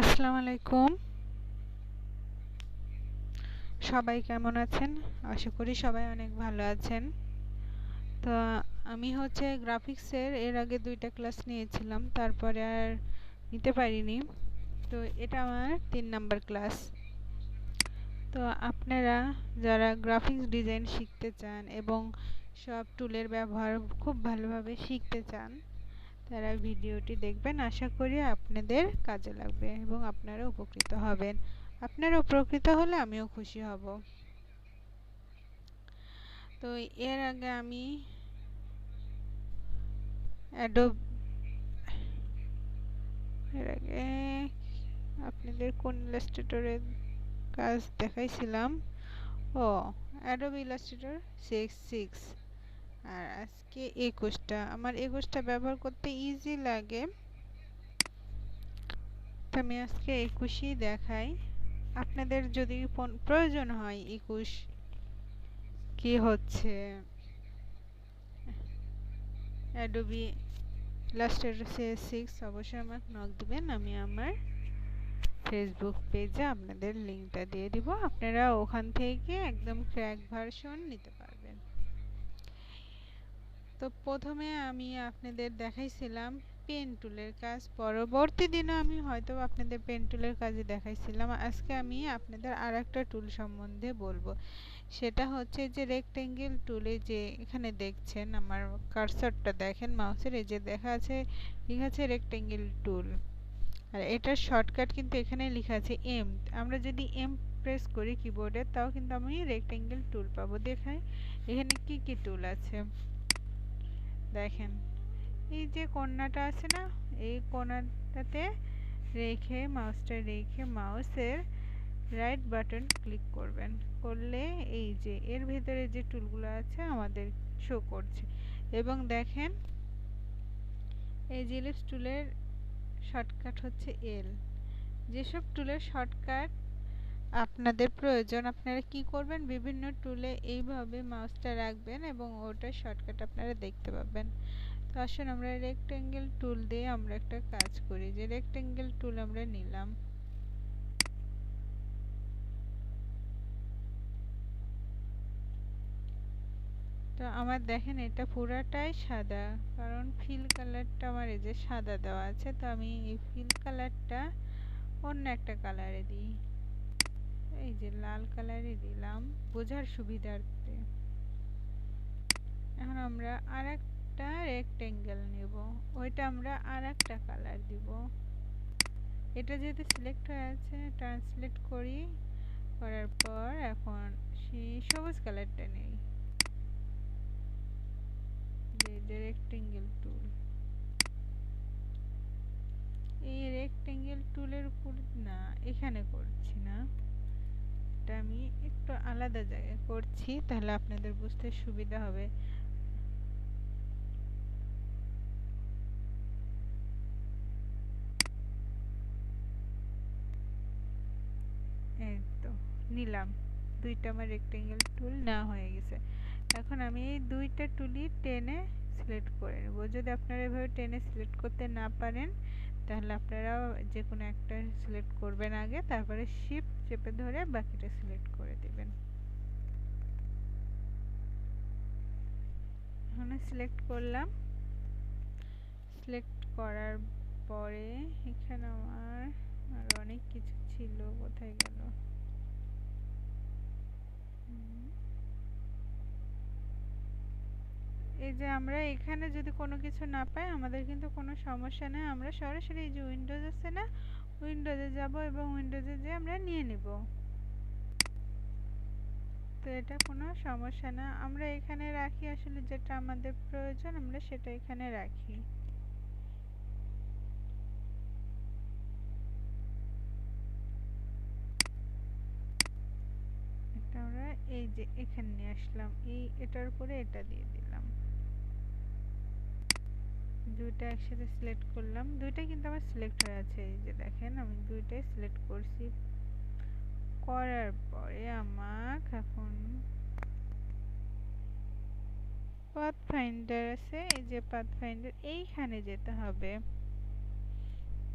আসসালামু আলাইকুম। সবাই কেমন আছেন? আশা করি সবাই অনেক ভালো আছেন। তো আমি হচ্ছে গ্রাফিক্সের এর আগে দুইটা ক্লাস নিয়েছিলাম, তারপরে আর নিতে পারিনি। তো এটা আমার তিন নাম্বার ক্লাস তো আপনারা যারা গ্রাফিক্স ডিজাইন শিখতে চান এবং সব টুলের ব্যবহার খুব ভালোভাবে শিখতে চান তারা ভিডিওটি দেখবেন, আশা করি আপনাদের কাজে লাগবে এবং আপনারা উপকৃত হবেন। আপনারা উপকৃত হলে আমিও খুশি হব। তো এর আগে আমি অ্যাডোব এর আগে আপনাদের কোন ইলাস্ট্রেটরের কাজ দেখাইছিলাম? ও অ্যাডোব ইলাস্ট্রেটর সিক্স সিক্স আর আজকে একুশটা। আমার একুশটা ব্যবহার করতে ইজি লাগে। তো আমি আজকে একুশই দেখাই। আপনাদের যদি প্রয়োজন হয় একুশ, কি হচ্ছে? অ্যাডোবি লাস্টের সে সিক্স অবশ্যই আমাকে নক দিবেন, আমি আমার ফেসবুক পেজে আপনাদের লিঙ্কটা দিয়ে দিব। আপনারা ওখান থেকে একদম ক্র্যাক ভার্সন নিতে পারবেন। তো প্রথমে আমি আপনাদের দেখাইছিলাম পেন টুলের কাজ, পরবর্তী দিনও আমি হয়তো আপনাদের পেন টুলের কাজে দেখাইছিলাম। আজকে আমি আপনাদের আর একটা টুল সম্বন্ধে বলব। সেটা হচ্ছে যে রেক্টেঙ্গেল টুলে যে এখানে দেখছেন, আমার কারসারটা দেখেন মাউসের এই যে দেখা আছে, লেখা আছে রেক্টেঙ্গেল টুল আর এটার শর্টকাট কিন্তু এখানে লেখা আছে এম আমরা যদি এম প্রেস করি কিবোর্ডে তাও কিন্তু আমি রেক্টেঙ্গেল টুল পাবো। দেখাই, এখানে কি কি টুল আছে? দেখেন, এই যে কন্যাটা আছে না, এই কোণাটাতে রেখে মাউসটা রেখে মাউসের রাইট বাটন ক্লিক করবেন। করলে এই যে, এর ভেতরে যে টুলগুলো আছে, আমাদের শো করছে। এবং দেখেন, এই জিলিপস টুলের শর্টকাট হচ্ছে এল যেসব টুলের শর্টকাট আপনাদের প্রয়োজন। আপনারা কি করবেন? বিভিন্ন টুলে এইভাবে মাউসটা রাখবেন এবং ওটার শর্টকাট আপনারা দেখতে পাবেন। তো আসুন আমরা রেক্টেঙ্গেল টুল দিয়ে আমরা একটা কাজ করি যে রেক্টেঙ্গেল টুল আমরা নিলাম। তো আমার দেখেন এটা পুরাটাই সাদা, কারণ ফিল কালারটা আমার এই যে সাদা দেওয়া আছে, তো আমি এই ফিল কালারটা অন্য একটা কালারে দিই। এই যে লাল কালারে দিলাম বোঝার সুবিধার্থে। এখন আমরা আর একটা রেক্টেঙ্গেল নেব। ওইটা আমরা আর একটা কালার দিব। এটা যেহেতু সিলেক্ট হয়ে আছে ট্রান্সলেট করি। করার পর এখন সেই সবুজ কালারটা নেই। রেক্টেঙ্গেল টুল এই রেক্টেঙ্গেল টুলের উপর না, এখানে করছি না। এটা আমি একটু আলাদা জায়গায় করছি, তাহলে আপনাদের বুঝতে সুবিধা হবে। এই তো নিলাম। দুইটা আমার রেক্টেঙ্গেল টুল না হয়ে গেছে। এখন আমি এই দুইটা টুলই টেনে সিলেক্ট করে নেব। যদি আপনারা এভাবে টেনে সিলেক্ট করতে না পারেন তাহলে আপনারা যে কোনো একটা সিলেক্ট করবেন আগে, তারপরে শিপ চেপে ধরে বাকিটা সিলেক্ট করে দেবেন। এখানে সিলেক্ট করলাম। সিলেক্ট করার পরে এখানে আমার আর অনেক কিছু ছিল, কোথায় গেল? এই যে আমরা এখানে যদি কোনো কিছু না পাই, আমাদের কিন্তু কোনো সমস্যা নেই। আমরা সরাসরি এই যে উইন্ডোজ আছে না উইন্ডোজে যাব এবং উইন্ডোজে যেয়ে আমরা নিয়ে নিব। তো এটা কোনো সমস্যা না। আমরা এখানে রাখি আসলে যেটা আমাদের প্রয়োজন, আমরা সেটা এখানে রাখি। আমরা এই যে এখানে নিয়ে আসলাম। এই এটার উপরে এটা দিয়ে দিলাম। দুইটা একসাথে সিলেক্ট করলাম। দুইটা কিন্তু আমার সিলেক্ট হয়ে আছে, এই যে দেখেন আমি দুইটাই সিলেক্ট করছি। করার পরে আমাকে এখন পাথ ফাইন্ডার আছে, এই যে পাথ ফাইন্ডার এইখানে যেতে হবে।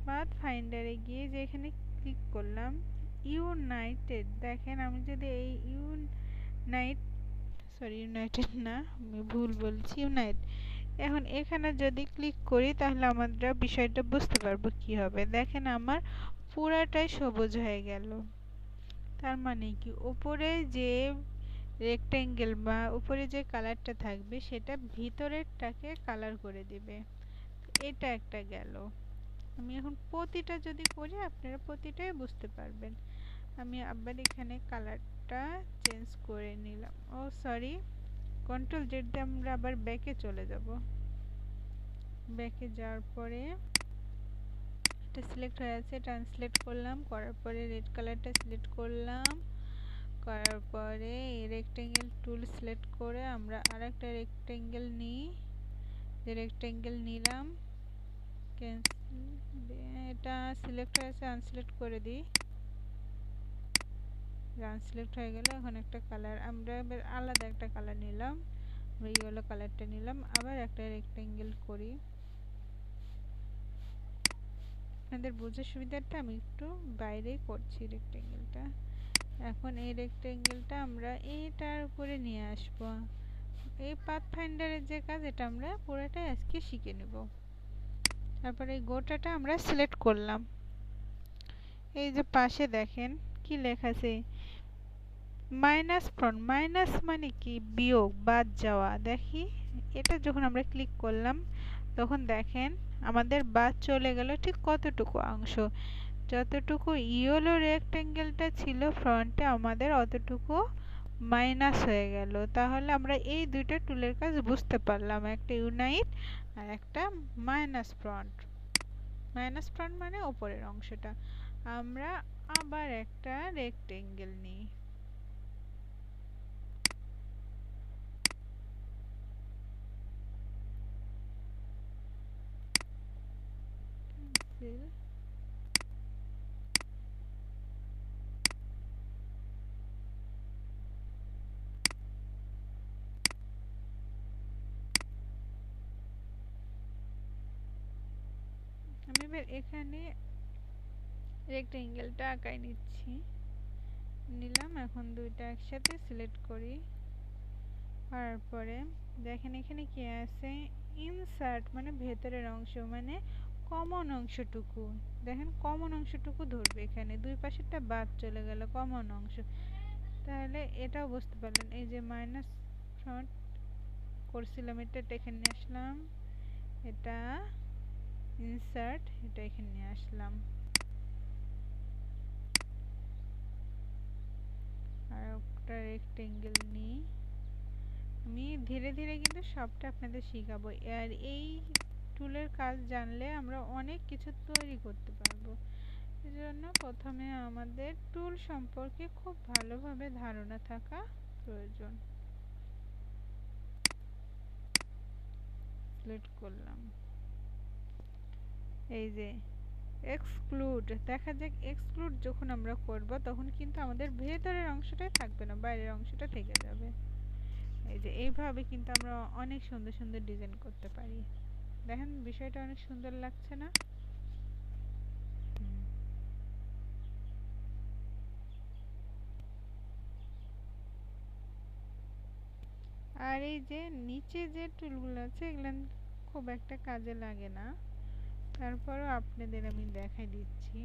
পাথ ফাইন্ডারে গিয়ে যে এখানে ক্লিক করলাম ইউনাইটেড দেখেন আমি যদি এই ইউনাইট সরি ইউনাইটেড না, আমি ভুল বলছি ইউনাইট এখন এখানে যদি ক্লিক করি, তাহলে আমরা বিষয়টা বুঝতে পারব কি হবে। দেখেন আমার পুরাটাই সবুজ হয়ে গেল। তার মানে কি? উপরে যে রেক্টেঙ্গেল বা উপরে যে কালারটা থাকবে, সেটা ভিতরেরটাকে কালার করে দিবে। এটা একটা গেল। আমি এখন প্রতিটা যদি করি, আপনারা প্রতিটাই বুঝতে পারবেন। আমি আবার এখানে কালারটা চেঞ্জ করে নিলাম। ও সরি কন্ট্রোল জেড দিয়ে আমরা আবার ব্যাকে চলে যাব। ব্যাকে যাওয়ার পরে এটা সিলেক্ট হয়ে আছে ট্রান্সলেট করলাম, করার পরে রেড কালারটা সিলেক্ট করলাম। করার পরে এই রেক্টেঙ্গেল টুল সিলেক্ট করে আমরা আর একটা রেক্টেঙ্গেল নিই। যে রেক্টেঙ্গেল নিলাম এটা সিলেক্ট হয়েছে আনসিলেক্ট করে দিই। আনসিলেক্ট হয়ে গেল এখন একটা কালার আমরা এবার আলাদা একটা কালার নিলাম, আমরা ইয়েলো কালারটা নিলাম, আবার একটা রেক্টেঙ্গেল করি। আপনাদের বোঝার সুবিধাটা আমি একটু বাইরে করছি রেক্টেঙ্গেলটা এখন এই রেক্টেঙ্গেলটা আমরা এইটার উপরে নিয়ে আসব। এই পাথ ফাইন্ডারের যে কাজ, এটা আমরা পুরোটাই আজকে শিখে নেব। তারপরে এই গোটাটা আমরা সিলেক্ট করলাম। এই যে পাশে দেখেন, কি লেখা আছে? মাইনাস ফ্রন্ট মাইনাস মানে কি? বিয়োগ, বাদ যাওয়া। দেখি, এটা যখন আমরা ক্লিক করলাম, তখন দেখেন আমাদের বাদ চলে গেল ঠিক কতটুকু অংশ। যতটুকু ইয়েলো রেক্টেঙ্গেলটা ছিল ফ্রন্টে আমাদের অতটুকু মাইনাস হয়ে গেল। তাহলে আমরা এই দুইটা টুলের কাজ বুঝতে পারলাম। একটা ইউনাইট আর একটা মাইনাস ফ্রন্ট মাইনাস ফ্রন্ট মানে ওপরের অংশটা। আমরা আবার একটা রেক্টেঙ্গেল নিই। Pencil আমি এবার এখানে রেক্টেঙ্গেলটা আঁকাই নিচ্ছি। নিলাম, এখন দুইটা একসাথে সিলেক্ট করি। করার পরে দেখেন এখানে কি আছে? ইনসার্ট মানে ভেতরের অংশ মানে কমন অংশটুকু। দেখেন কমন অংশটুকু ধরবে এখানে। দুই পাশেরটা বাদ চলে গেল কমন অংশ। তাহলে এটাও বুঝতে পারলেন। এই যে মাইনাস ফ্রন্ট করছিলাম, এটা এখানে আসলাম। এটা ইনসার্ট এটা এখানে নিয়ে আসলাম। আর একটা রেক্টেঙ্গেল নিই। আমি ধীরে ধীরে কিন্তু সবটা আপনাদের শিখাবো। আর এই টুলের কাজ জানলে আমরা অনেক কিছু তৈরি করতে পারব। এজন্য প্রথমে আমাদের টুল সম্পর্কে খুব ভালোভাবে ধারণা থাকা প্রয়োজন। সিলেক্ট করলাম। এই যে এক্সক্লুড দেখা যাক এক্সক্লুড যখন আমরা করব তখন কিন্তু আমাদের ভেতরের অংশটাই থাকবে না, বাইরের অংশটা থেকে যাবে। এই যে এইভাবে কিন্তু আমরা অনেক সুন্দর সুন্দর ডিজাইন করতে পারি। দেখেন, বিষয়টা অনেক সুন্দর লাগছে না? আর এই যে নিচে যে টুলগুলো আছে, এগুলো খুব একটা কাজে লাগে না। তারপরও আপনাদের আমি দেখাই দিচ্ছি।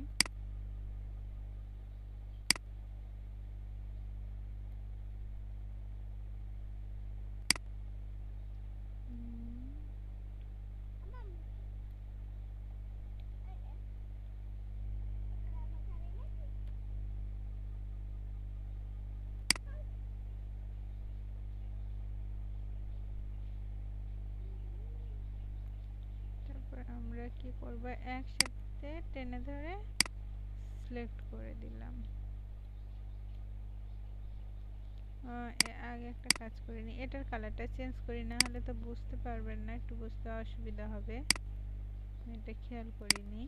আমরা কি করব? একসাথে টেনে ধরে সিলেক্ট করে দিলাম। আগে একটা কাজ করে নি এটার কালারটা চেঞ্জ করি, না হলে তো বুঝতে পারবেন না, একটু বুঝতে অসুবিধা হবে। এটা খেয়াল করিনি।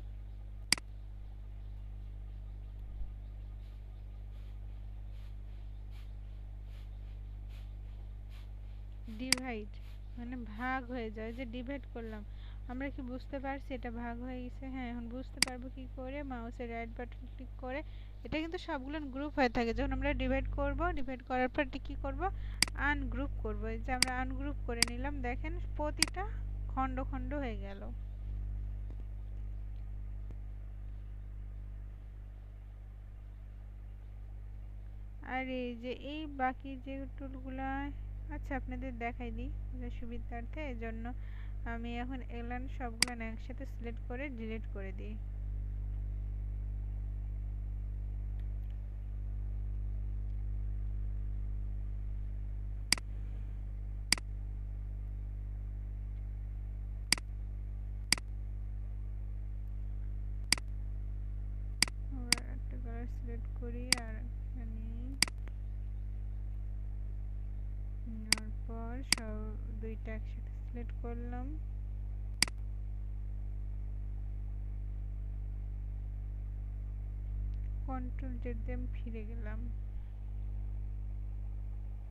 ডিভাইড মানে ভাগ হয়ে যায়। যে ডিভাইড করলাম। আমরা কি বুঝতে পারছি? এটা ভাগ হয়ে গেছে। হ্যাঁ এখন বুঝতে পারব কি করে? মাউসের রাইট বাটন ক্লিক করে। এটা কিন্তু সবগুলো গ্রুপ হয়ে থাকে। যখন আমরা ডিভাইড করব ডিভাইড করার পর এটি কী করব? আনগ্রুপ করব। এই যে আমরা আনগ্রুপ করে নিলাম। দেখেন প্রতিটা খণ্ড খণ্ড হয়ে গেল। আর এই যে এই বাকি যে টুলগুলা আচ্ছা আপনাদের দেখাই দিই। সুবিধার্থে এই জন্য আমি এখন এগুলান সবগুলো একসাথে সিলেক্ট করে ডিলিট করে দিই একটা কালার সিলেক্ট করি আর নেওয়ার পর সব দুইটা একসাথে সিলেক্ট করলাম। কন্ট্রোল জেড দিয়ে আমি ফিরে গেলাম।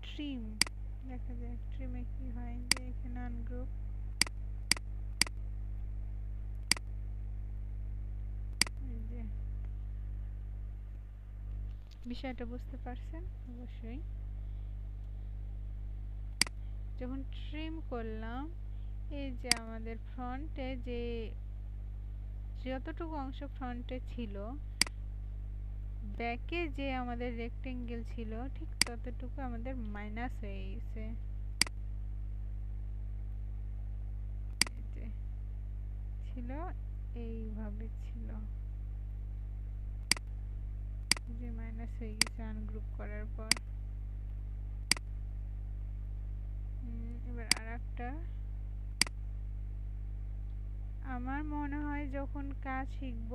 ট্রিম দেখা যায় ট্রিমে কি হয় যে এখানে আনগ্রুপ বিষয়টা বুঝতে পারছেন? অবশ্যই। যখন ট্রিম করলাম এই যে আমাদের ফ্রন্টে যে যতটুকু অংশ ফ্রন্টে ছিল ব্যাকে যে আমাদের রেক্টেঙ্গেল ছিল, ঠিক ততটুকু আমাদের মাইনাস হয়ে গেছে। ছিল, এইভাবে ছিল। যে মাইনাস হয়ে গেছে আনগ্রুপ করার পর। এবার আর একটা আমার মনে হয় যখন কাজ শিখব,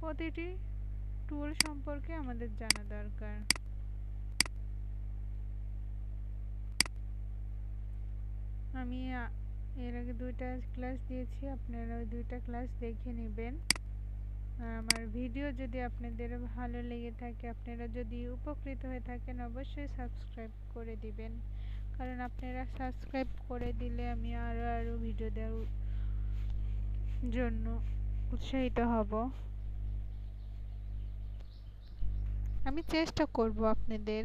প্রতিটি টুল সম্পর্কে আমাদের জানা দরকার। আমি এর আগে দুইটা ক্লাস দিয়েছি, আপনারা ওই দুইটা ক্লাস দেখে নেবেন। আমার ভিডিও যদি আপনাদের ভালো লেগে থাকে, আপনারা যদি উপকৃত হয়ে থাকেন, অবশ্যই সাবস্ক্রাইব করে দিবেন। কারণ আপনারা সাবস্ক্রাইব করে দিলে আমি আরও আরও ভিডিও দেওয়ার জন্য উৎসাহিত হব। আমি চেষ্টা করব আপনাদের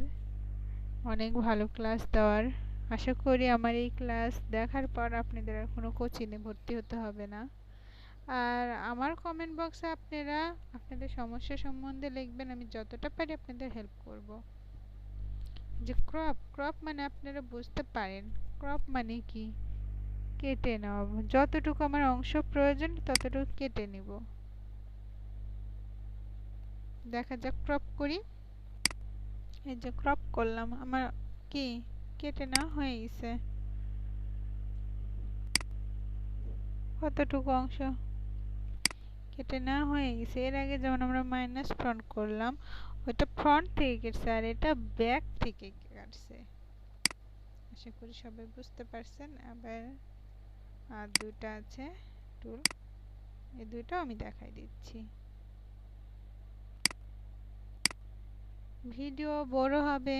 অনেক ভালো ক্লাস দেওয়ার। আশা করি আমার এই ক্লাস দেখার পর আপনাদের আর কোনো কোচিংয়ে ভর্তি হতে হবে না। আর আমার কমেন্ট বক্সে আপনারা আপনাদের সমস্যা সম্বন্ধে লিখবেন, আমি যতটা পারি আপনাদের হেল্প করব। যে ক্রপ ক্রপ মানে আপনারা বুঝতে পারেন। ক্রপ মানে কি? কেটে নেওয়া। যতটুকু আমার অংশ প্রয়োজন, ততটুকু কেটে নিব। দেখা যাক ক্রপ করি। এই যে ক্রপ করলাম, আমার কি? কেটে নেওয়া হয়ে গেছে। কতটুকু অংশ? কেটে নেওয়া হয়ে গেছে। এর আগে যেমন আমরা মাইনাস ফ্রন্ট করলাম, ওইটা ফ্রন্ট থেকে কেটছে আর এটা ব্যাক থেকে কাটছে। আশা করি সবাই বুঝতে পারছেন, আবার আর দুটা আছে টুল এই দুইটাও আমি দেখাই দিচ্ছি। ভিডিও বড় হবে।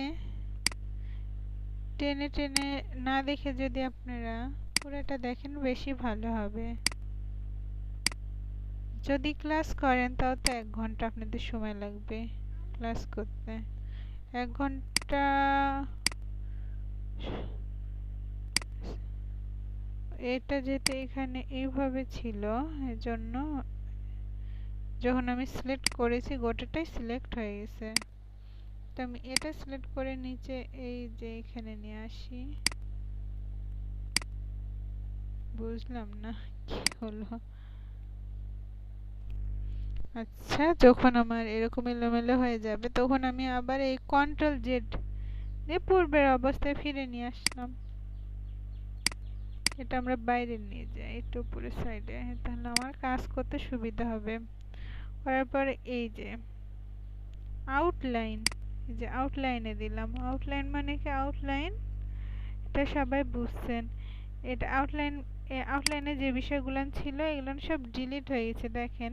টেনে টেনে না দেখে যদি আপনারা পুরোটা দেখেন বেশি ভালো হবে। যদি ক্লাস করেন তাও তো এক ঘণ্টা আপনাদের সময় লাগবে ক্লাস করতে। এক ঘণ্টা এটা যেতে এখানে এইভাবে ছিল, এজন্য যখন আমি সিলেক্ট করেছি, গোটাটাই সিলেক্ট হয়ে গেছে। তো আমি এটা সিলেক্ট করে নিচে এই যে এখানে নিয়ে আসি। বুঝলাম না কি হলো। আচ্ছা যখন আমার এরকম এলোমেলো হয়ে যাবে, তখন আমি আবার এই কন্ট্রোল জেড দিয়ে পূর্বের অবস্থায় ফিরে নিয়ে আসলাম। এটা আমরা বাইরে নিয়ে যাই একটু উপরের সাইডে তাহলে আমার কাজ করতে সুবিধা হবে। করার পরে এই যে আউটলাইন এই যে আউটলাইনে দিলাম। আউটলাইন মানে কি? আউটলাইন এটা সবাই বুঝছেন। এটা আউটলাইন আউটলাইনে যে বিষয়গুলো ছিল, এগুলো সব ডিলিট হয়ে গেছে, দেখেন।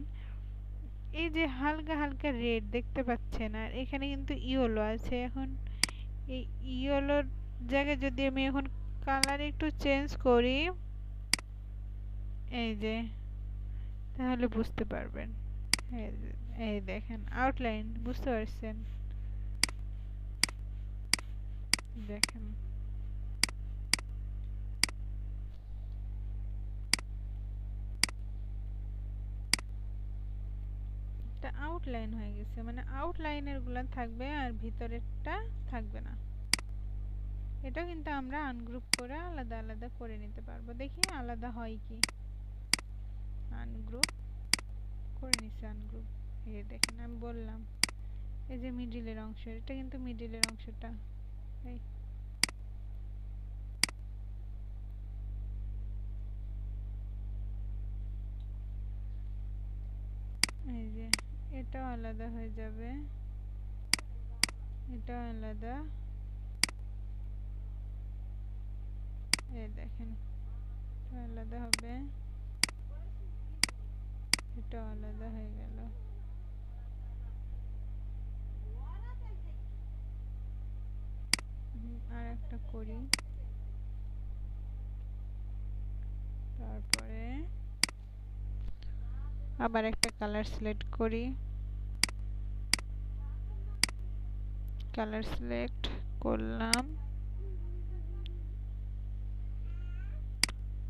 এই যে হালকা হালকা রেড দেখতে পাচ্ছেন, আর এখানে কিন্তু ইয়েলো আছে। এখন এই ইয়েলোর জায়গায় যদি আমি এখন কালার একটু চেঞ্জ করি। এই যে, তাহলে বুঝতে পারবেন। এই দেখেন আউটলাইন বুঝতে পারছেন? দেখেন। আউটলাইন হয়ে গেছে মানে আউটলাইনেরগুলো থাকবে আর ভিতরেরটা থাকবে না। এটা কিন্তু আমরা আনগ্রুপ করে আলাদা আলাদা করে নিতে পারব। দেখি আলাদা হয় কি? আনগ্রুপ করে নিছি আনগ্রুপ এই দেখেন, আমি বললাম, এই যে মিডিলের অংশ এটা কিন্তু মিডিলের অংশটা। এই যে, এটাও আলাদা হয়ে যাবে। এটাও আলাদা। এই দেখেন আলাদা হবে। এটা আলাদা হয়ে গেল। আর একটা করি। তারপরে আবার একটা কালার সিলেক্ট করি। কালার সিলেক্ট করলাম।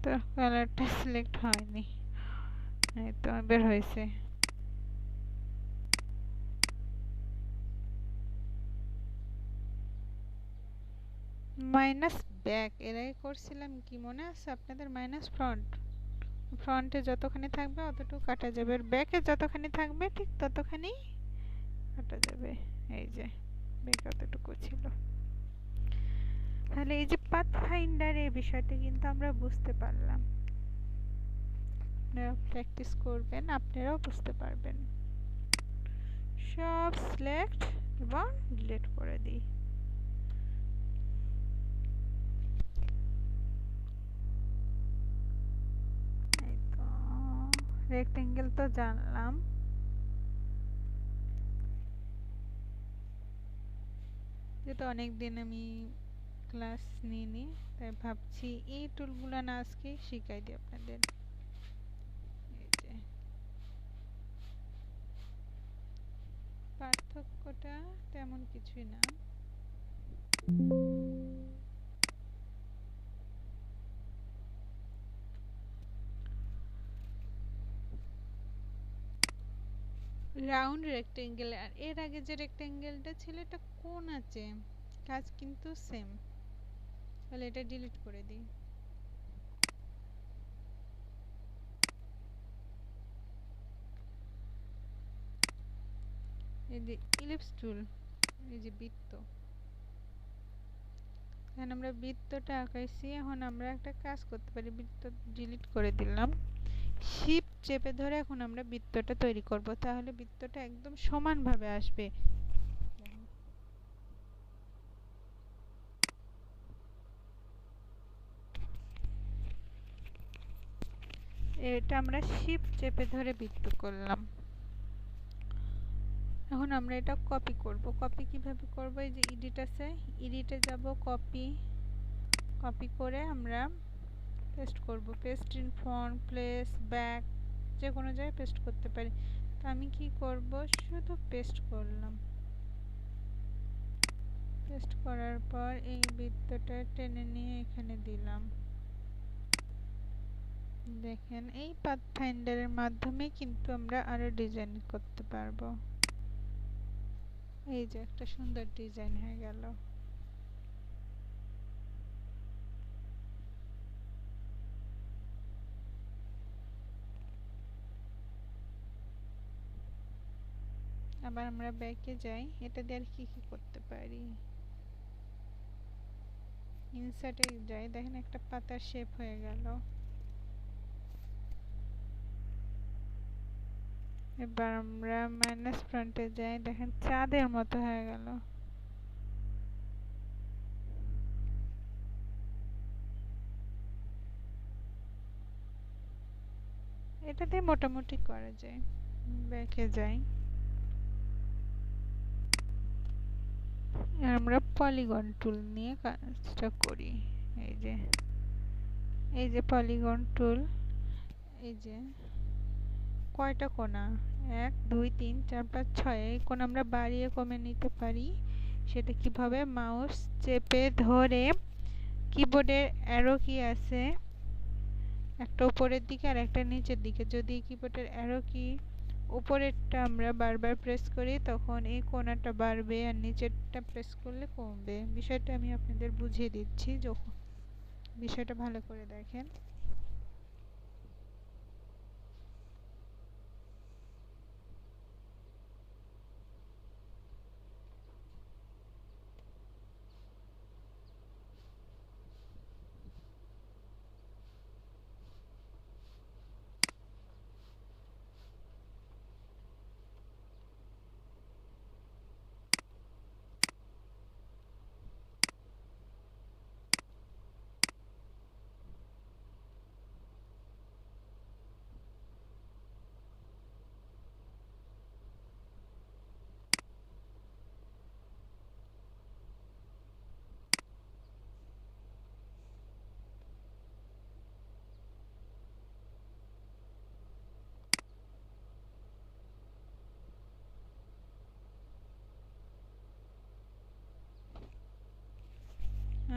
তো কালারটা সিলেক্ট হয়নি। এই তো বের হয়েছে। মাইনাস ব্যাক এর আগে করছিলাম কি মনে আছে আপনাদের? মাইনাস ফ্রন্ট ফ্রন্টে যতখানি থাকবে অতটুকু কাটা যাবে। আর ব্যাকে যতখানি থাকবে ঠিক ততখানি কাটা যাবে। এই যে ব্যাক অতটুকু ছিল। তাহলে এই যে পাথ ফাইন্ডার এই বিষয়টা কিন্তু আমরা বুঝতে পারলাম। আপনারা প্র্যাকটিস করবেন, আপনারাও বুঝতে পারবেন। সব সিলেক্ট এবং ডিলিট করে দিই। রেক্টেঙ্গেল তো জানলাম। যেহেতু অনেকদিন আমি ক্লাস নিইনি, তাই ভাবছি এই টুলগুলো না আজকে শিখাই দিই আপনাদের। পার্থক্যটা তেমন কিছুই না। রাউন্ড রেক্টেঙ্গেল আর এর আগে যে রেক্টেঙ্গেলটা ছিল, এটা কোন আছে? কাজ কিন্তু সেম তাহলে এটা ডিলিট করে দিই। এই যে ইলিপস টুল এই যে বৃত্ত। এখন আমরা বৃত্তটা আঁকাইছি, এখন আমরা একটা কাজ করতে পারি, বৃত্ত ডিলিট করে দিলাম। শিপ চেপে ধরে এখন আমরা বৃত্তটা তৈরি করব, তাহলে বৃত্তটা একদম সমানভাবে আসবে। এটা আমরা শিপ চেপে ধরে বৃত্ত করলাম। এখন আমরা এটা কপি করব। কপি কীভাবে করব? এই যে এডিট আছে। এডিটে যাব কপি কপি করে আমরা পেস্ট করব। Paste in front place back যে কোনো জায়গায় পেস্ট করতে পারি। তো আমি কি করব? শুধু পেস্ট করলাম। পেস্ট করার পর এই বৃত্তটা টেনে নিয়ে এখানে দিলাম। দেখেন, এই পাথ ফাইন্ডারের মাধ্যমে কিন্তু আমরা আরও ডিজাইন করতে পারব। এই যে একটা সুন্দর ডিজাইন হয়ে গেল। আবার আমরা ব্যাকে যাই, এটা দিয়ে আর কি কি করতে পারি? ইনসার্টে যাই, দেখেন একটা পাতার শেপ হয়ে গেল। এবার আমরা মাইনাস ফ্রন্টে যাই। দেখেন চাঁদের মতো হয়ে গেল। এটাতে মোটামুটি করা যায়। ব্যাকে যাই। আমরা পলিগন টুল নিয়ে কাজটা করি। এই যে এই যে পলিগন টুল এই যে কয়টা কোণা? এক, দুই, তিন, চার, পাঁচ, ছয়। এই কোণ আমরা বাড়িয়ে কমে নিতে পারি। সেটা কীভাবে? মাউস চেপে ধরে কিবোর্ডের অ্যারো কি আছে? একটা উপরের দিকে আর একটা নিচের দিকে। যদি কিবোর্ডের অ্যারো কি উপরেরটা আমরা বারবার প্রেস করি, তখন এই কোণাটা বাড়বে আর নিচেরটা প্রেস করলে কমবে। বিষয়টা আমি আপনাদের বুঝিয়ে দিচ্ছি। যখন বিষয়টা ভালো করে দেখেন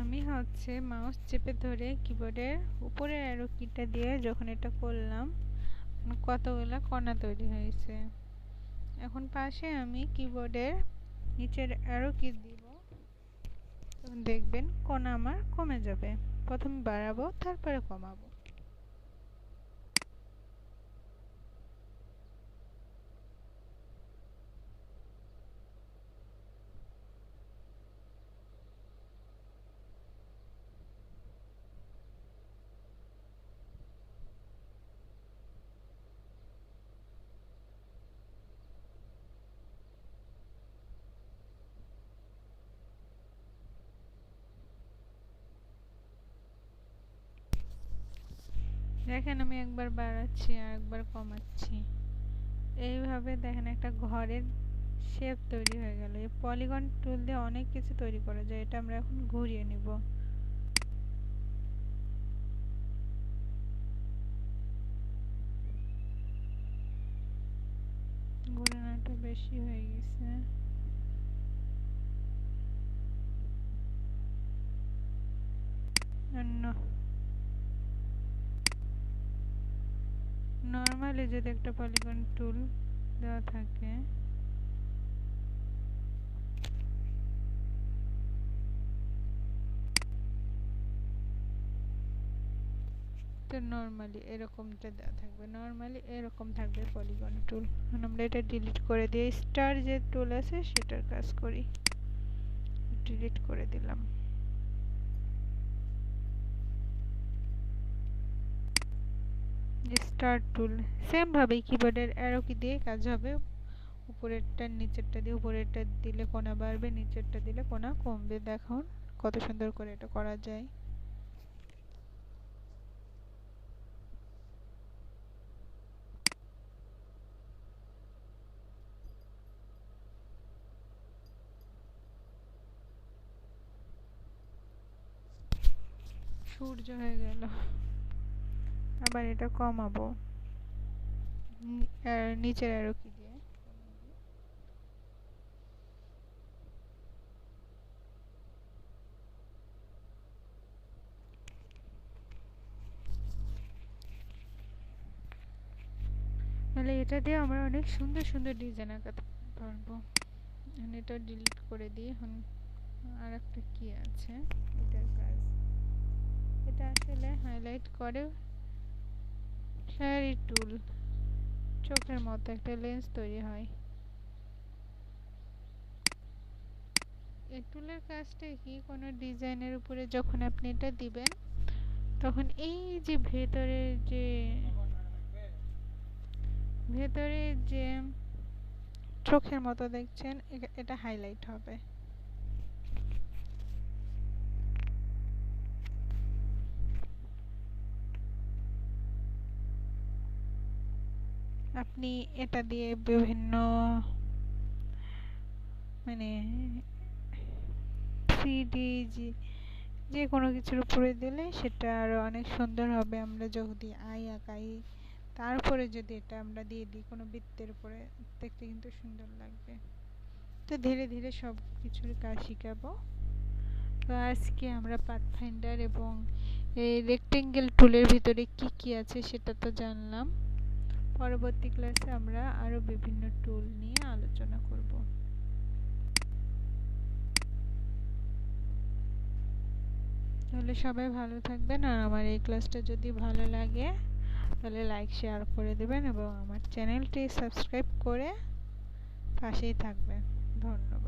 আমি হচ্ছে মাউস চেপে ধরে কিবোর্ডের উপরের অ্যারো কিটা দিয়ে যখন এটা করলাম, কতগুলো কণা তৈরি হয়েছে। এখন পাশে আমি কিবোর্ডের নিচের অ্যারো কি দিব। দেখবেন কণা আমার কমে যাবে। প্রথমে বাড়াবো, তারপরে কমাবো। দেখেন আমি একবার বাড়াচ্ছি আর একবার কমাচ্ছি। এইভাবে দেখেন একটা ঘরের শেপ তৈরি হয়ে গেল। এই পলিগন টুল দিয়ে অনেক কিছু তৈরি করা যায়, এটা আমরা এখন ঘুরিয়ে নিব। বেশি হয়ে গেছে। অন্য নর্মালি যদি একটা পলিগন টুল দেওয়া থাকে, তো নর্মালি এরকমটা দেওয়া থাকবে নর্মালি এরকম থাকবে পলিগন টুল আমরা এটা ডিলিট করে দিয়ে স্টার যে টুল আছে সেটার কাজ করি। ডিলিট করে দিলাম। স্টার টুল সেম ভাবে কিবোর্ডের অ্যারো কি দিয়ে কাজ হবে। উপরেরটা, নিচেরটা দিয়ে, উপরেরটা দিলে কোনা বাড়বে, নিচেরটা দিলে কোনা কমবে। দেখুন কত সুন্দর করে এটা করা যায়। সূর্য হয়ে গেল। আবার এটা কমাবো। নিচের আরও কি দিয়ে। তাহলে এটা দিয়ে আমরা অনেক সুন্দর সুন্দর ডিজাইন আঁকাতে পারব। এটা ডিলিট করে দিয়ে এখন আর একটা কি আছে। এটার কাজ। এটা আসলে হাইলাইট করে শাড়ি টুল চোখের মতো একটা লেন্স তৈরি হয়। এই টুলের কাজটা কি? কোনো ডিজাইনের উপরে যখন আপনি এটা দিবেন, তখন এই যে ভেতরের যে ভেতরে যে চোখের মতো দেখছেন এটা হাইলাইট হবে। আপনি এটা দিয়ে বিভিন্ন মানে থ্রিডি যে যে কোনো কিছুর উপরে দিলে সেটা আরও অনেক সুন্দর হবে। আমরা যদি আই আঁকাই, তারপরে যদি এটা আমরা দিয়ে দিই কোনো বৃত্তের উপরে, দেখতে কিন্তু সুন্দর লাগবে। তো ধীরে ধীরে সব কিছুর কাজ শিখাবো। তো আজকে আমরা পাথফাইন্ডার এবং এই রেক্টেঙ্গেল টুলের ভিতরে কি কি আছে সেটা তো জানলাম। পরবর্তী ক্লাসে আমরা আরও বিভিন্ন টুল নিয়ে আলোচনা করব। তাহলে সবাই ভালো থাকবেন আর আমার এই ক্লাসটা যদি ভালো লাগে, তাহলে লাইক শেয়ার করে দেবেন এবং আমার চ্যানেলটি সাবস্ক্রাইব করে পাশেই থাকবেন। ধন্যবাদ।